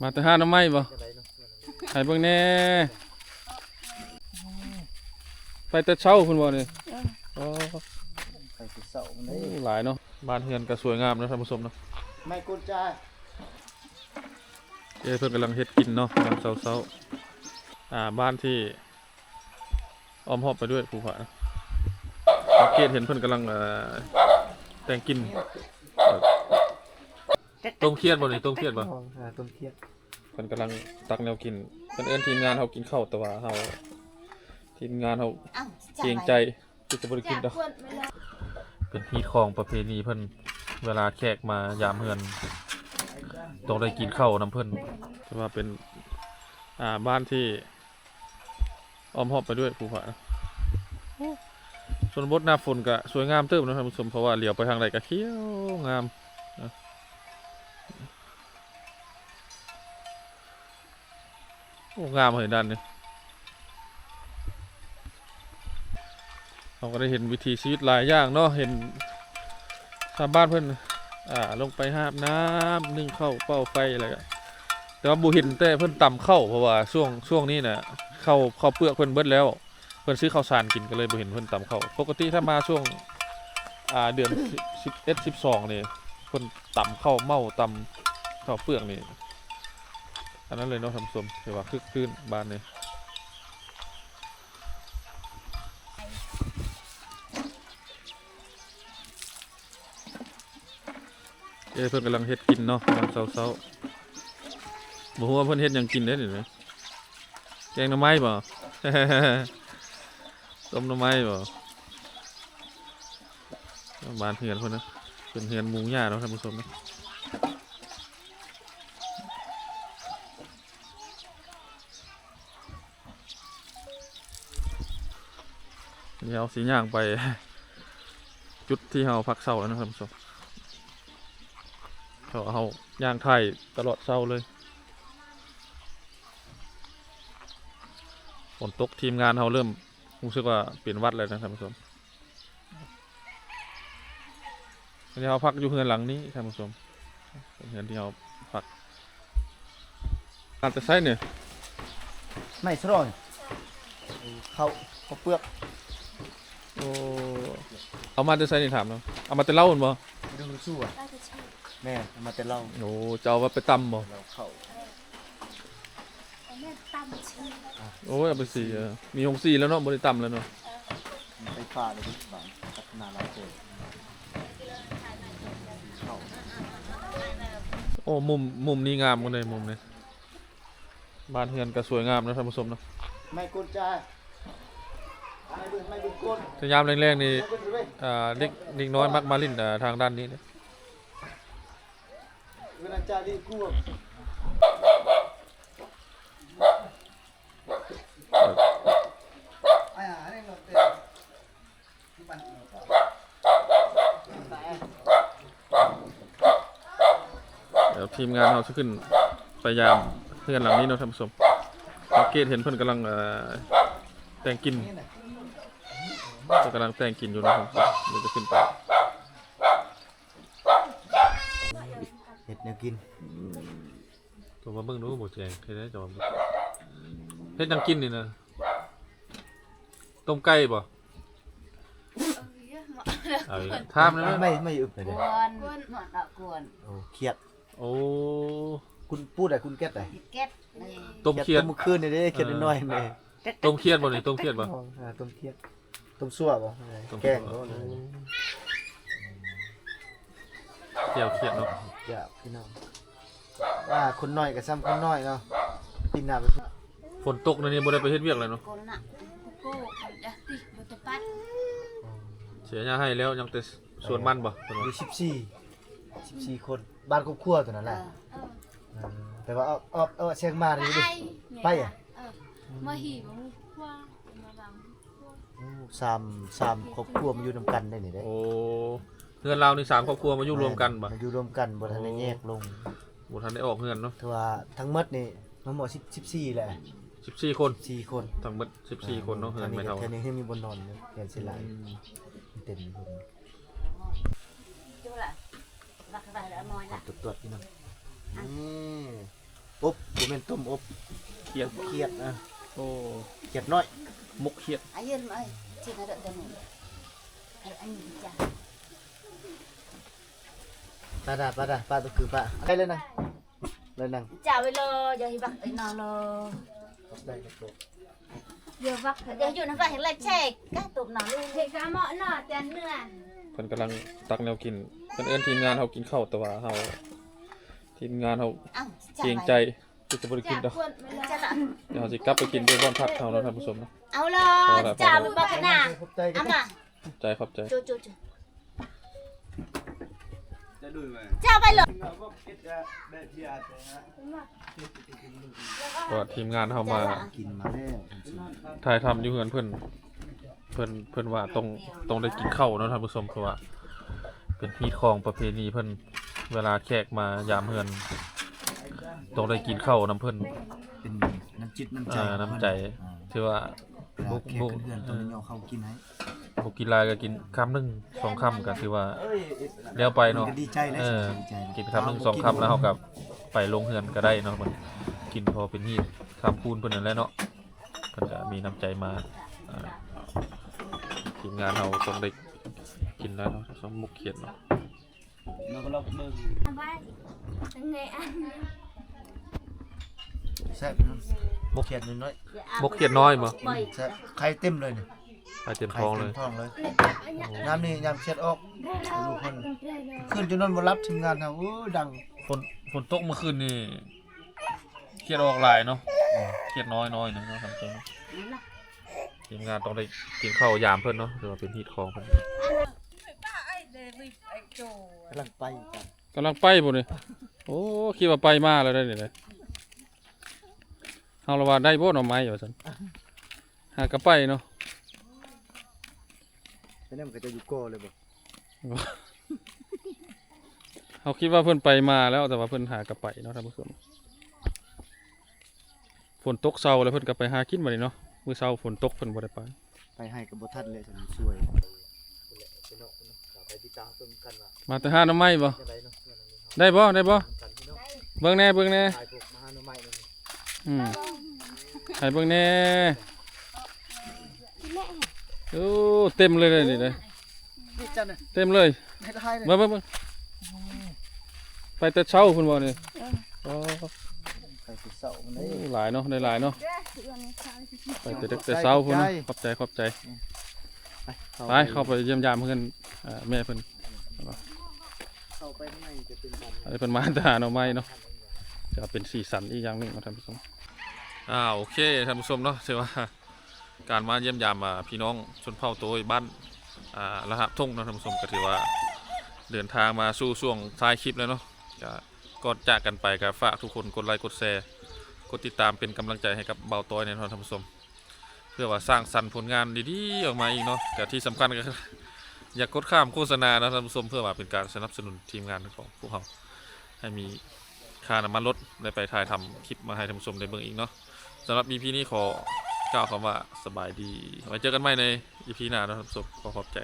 มาแต่ห้าน้ำไม้บ่ได้เนาะให้เบิ่งแน่ไปแต่เช้าคุณบ่นี่อ๋อไปสิเสามันโอ้ได้หลายเนาะ บ้านเฮือนก็สวยงามนะท่านผู้ชมเนาะ ไม่กุญแจเอ้เพิ่นกำลังเฮ็ดกินเนาะยามเช้าๆอ่า บ้านที่อ้อมรอบไปด้วยภูผาสังเกตเห็นเพิ่นกำลังเอ่อแต่งกิน ต้มเครียดบ่นี่ต้มเครียดบ่ห้องหาต้มเทียบเพิ่นกำลังตักแนวกินเพิ่นเอิ้นทีมงานเฮากินข้าวแต่ว่าเฮาทีมงานเฮาอ้าวเกรงใจที่จะบ่ได้กินดอกเป็นฮีตของประเพณีเพิ่นเวลาแขกมายามเฮือนต้องได้กินข้าวน้ำเพิ่นแต่ว่าเป็นอ่าบ้านที่อ้อมรอบไปด้วยภูผานะชนบทหน้าฝนก็สวยงามเติมนะท่านผู้ชมเพราะว่าเหลียวไปทางใดก็เขียวงามนะ โอ้งามเลยด้านนี้เราก็ได้เห็นวิถีชีวิตหลายอย่างเนาะเห็นชาวบ้านเพิ่อนอ่าลงไปหาบน้ำนึ่งข้าวเป้าไฟอะไรกันแต่ว่าบูเห็นแต่เพิ่อนต่ำเข้าวเพราะว่าช่วงช่วงนี้น่ะข้าวข้าวเปลือกเพิ่นเบิดแล้ว เพิ่นซื้อข้าวสารกินก็เลยบ่เห็นเพิ่อนต่ำเข้าวปกติถ้ามาช่วงอ่าเดือน11 12นี่เพิ่อนต่ำเข้าวเมาต่ำข้าวเปลือกนี่ นนั้นเลยเนาะท่านผู้ชมถือว่าคึกคืนบ้านนี้เอ้เพิ่อนกำลังเฮ็ดกินเนาะยามเช้าๆบ่ฮู้ว่าเพิ่อนเฮ็ดยังกินเด้นี่นะแกงหน่อไม้บ่ต้มหน่อไม้บ่บ้านเฮือนเพิ่นนะเป็นเฮือนมูหญ้าเนาะท่านผู้ชมนะ เดี๋ยวสีย่างไป จุดที่เฮาพักเช้าแล้วนะท่านผู้ชมเขาเอาย่างไข่ตลอดเช้าเลยฝนตกทีมงานเขาเริ่มรู้สึกว่าเปลี่ยนวัดเลยนะท่านผู้ชมอันนี้เขาพักอยู่เฮือนหลังนี้ท่านผู้ชมเป็นเฮือนที่เขาพักการจะใช้เนี่ยไม่สรอยเขาเขาเปลือก อ้เอามาจะใช้นี่ถามเนาะเอามาจะเล่าหนบ่ไม่ต้องสู้อะแม่เอามาแต่เหล่าโอ้จะเอาว่าไปตำบ่เราเข้าโอ้ยเอาไปสีเออมีหงสีแล้วเนาะบริตำแล้วเนาะไปฟ้าเลยดิบางพัฒนาหลายตัวเข้าโอ้มุมมุมนี้งามกันเลยมุมนี้บ้านเฮือนก็สวยงามนะท่านผู้ชมเนาะไม่กุญแจไม่ดึงไม่ดึงกด สยามแรงๆนี่ไม่กุญแจอ่าเด็กเด็กน้อยมักมาลิ้นอ่าทางด้านนี้เนี่ยเวลาจ่าดีกลัวเดี๋ยวทีมงานเราจะขึ้นพยายามเพื่อนหลังนี้เนาะท่านผู้ชมสังเกตเห็นเพื่อนกำลังเอ่อแต่งกิน เพิ่นกำลังแต่งกินอยู่นะครับเดี๋ยวจะขึ้นไปเห็ดแนวกินตัวมาเบิ่งดูบ่แจงเฮ็ดได้จอมเฮ็ดหยังกินนี่นะต้มไก่บ่เอาอีกแล้วถามได้ไหมไม่ไม่อึบเลยกเด้วนกวนหมดละกวนโอ้เครียดโอ้คุณพูดอะไรคุณแก๊สอะไรเก็ตนี่ต้มเครียดต้มมื่อคืนนี่เด้เครียดน้อยๆแม่ต้มเครียดบ่นี่ต้มเครียดบ่อ่าต้มเครียด ต้มซั่วบ่ต้มแกงบ่เที่ยวเครียดเนาะอย่าพี่น้องว่าคนน้อยกับซ้ำคนน้อยเนาะปีหน้าไปฝนตกในนี้บ่ได้ไปเฮ็ดเวียกเลยเนาะกวนน่ะกูจะติบุตรปัดเสียหญ้าให้แล้วยังแต่สวนมันบ่เพิ่นอว่ายู่14 14 คนบ้านครอบครัวตัวนั้นแหละเออแต่ว่าเอาเอาเอาเชียงมานี่ดิไปอะเออม สามสามครอบครัวมาอยู่นำกันได้นี่เด้โอ้เฮือนเรานี่สามครอบครัวมาอยู่รวมกันบ่มาอยู่รวมกันบ่ทันได้แยกลงบ่ทันได้ออกเฮือนเนาะแต่ว่าทั้งหมดนี่มันหมด10 14แหละ14 คน4คนทั้งหมด14 คนเนาะเฮือนไม่เท่าแค่นี้ให้มีบนนอนเนี่ยเปลี่ยนสิหลายเต็มคนจุ๊ละรักอะไรแล้วมอยตรละวจตรวจพี่น้องนี่ปอบบ่แม่นต้มอบเขียดเครียดนะ โอ้เครียดน้อยมกเขียด Ayun mo ay. Sino ada ganun? Ay, ay, dyan. ปลาดาปลาดาปลาตัวคือปลาได้เลยนะเลยนัง Chào lo, giờ hi bạc tay nó lo. ได้ครับผม Giờ vắt Giờ dù nó phải là chạy, các tụm nó luôn. Thì cả mọi nọ tiền nữa เพิ่นกำลังตักแนวกินเพิ่นเอิ้นทีมงานเฮากินข้าวแต่ว่าเฮาทีมงานเฮา Ăn, เกรงใจที่ จะบ่ได้กิน Chả ดอก cuộn mà là Chào lạ. เดี๋ยวเฮาสิกลับไปกินด้วยบ้านพักเฮาแล้วท่านผู้ชมเนาะ Áo Rồi, lo, rồi, chào rồi. với bác nà. ขอบใจกัน Ăn à? ใจขอบใจ Chú, chú, chú. จะดูไหม Chào bay lo. เราก็คิดจะได้ที่อาจจะฮะก็ทีมงานเฮามากินมาแล้วจริงถ่ายทำอยู่เฮือนเพิ่นเพิ่นเพิ่นว่าต้องต้องได้กินข้าวเนาะท่านผู้ชมเพราะว่าเป็นฮีตของประเพณีเพิ่นเวลาแขกมายามเฮือน ต้องได้กินข้าวนํเพิ่นๆเป็นน้ำจิตน้ำใจอ่าน้ำใจ อ่าถือว่าเวลาแขกเพื่อนๆต้องเอาเข้ากินให้บ่กินหลายก็กินคำหนึงสองคำก็ถือว่าเอ้ยเลี้ยวไปเนาะ ก็ดีใจแล้วเออ ดีใจะกินคำหนึงสองคำแล้วเฮาก็ไปลงเฮือนก็ได้เนาะมันกินพอเป็นฮีตคำคูณเพิ่นนั่นแหละเนาะเพิ่นก็มีน้ำใจมาอ่าทีมงานเฮาต้องได้กินแล้วเนาะสมมุกเขียดเนาะเราก็ลองเบิ่ง Vai Ngày ăn แซ่บเนาะบกเขียดน้อยมกเขียดน้อยบ่ Bảy. ๆแซ่บไข่เต็มเลยเนี่ยไปเต็มไข่ท้องเลเต็ย มท้องเลยน้ำนี่ยำเขียดออกลูกคนขึ้นจนนอนบ่รับทีมงานเฮาโอ้ยดังฝนฝนตกเมื่อคืนนี่เขียดออกหลายเนาะเขียดน้อยน้อยหนึงเนาะทำใจเนาะทีมงานต้องได้กินข้าวยามเพิ่นเนาะถือว่าเป็นฮีตของเพิ่นกำลังไปกันกำลังไปบ่นี่โอ้คิดว่าไปมาแล้วได้นี่เลย เฮาละว่าได้บ่หน่อไม้ว่าซั่นหากระไปเนาะแล้วนี่มันก็จะอยู่ก่อเลยบ่เฮาคิดว่าเพิ่นไปมาแล้วแต่ว่าเพิ่นหากระไปเนาะท่านผู้ชมฝนตกเช้าแล้วเพิ่นก็ไปหากินบัดนี้เนาะมื้อเช้าฝนตกเพิ่นบ่ได้ไปไปให้กับบ่ทันเลยสันสวยไปติดตามเพิ่นกันว่ามาแต่หาหน่อไม้บ่จะได้เนาะเพื่อนอันนี้เฮาได้บ่ได้บ่กันพี่น้องเบิ่งแหน่เบิ่งแหน่ อไม้นั่นนี่อืมให้เบิ่งแหน่โอ้เต็มเลยเลยนี่เลยนี่จันน่ะเต็มเลยให้ถ่ายเลยเบิ่งเบิ่งเบิ่งไปแต่เช้าเพิ่นบ่นี่อ๋อไปสิเสามันโอ้ได้หลายเนาะได้หลายเนาะไปแต่ดึกแต่เช้าพุ่นเนาะขอบใจขอบใจไปไปเข้าไปเยี่ยมยามเพิ่นอ่าแม่เพิ่นเข้าไปข้างในจะเป็นกันอันนี้เพิ่นมาทหารเอาไม้เนาะ จะเป็นสีสันอีกอย่างหนึ่งนะท่านผู้ชมอ่าโอเคท่านผู้ชมเนาะถือว่าการมาเยี่ยมยามอ่าพี่น้องชนเผ่าโตยบ้านอ่าระหับทุ่งนะท่านผู้ชมก็ถือว่าเดินทางมาสู่ช่วงท้ายคลิปแล้วเนาะก็ก่อนจากกันไปก็ฝากทุกคนกดไลค์กดแชร์กดติดตามเป็นกำลังใจให้กับเบาต้อยในยเนท่านผู้ชมเพื่อว่าสร้างสรรค์ผลงานดีๆออกมาอีกเนาะแต่ที่สำคัญก็อย่ากกดข้ามโฆษณานะท่านผู้ชมเพื่อว่าเป็นการสนับสนุนทีมงานของพวกเราให้มี ค่าน้ำมันลดได้ไปถ่ายทำคลิปมาให้ท่านผู้ชมได้เบิ่งอีกเนาะสำหรับ EP นี้ขอกล่าวคำว่าสบายดีไว้เจอกันใหม่ใน EP หน้านะท่านผู้ชมขอขอบใจ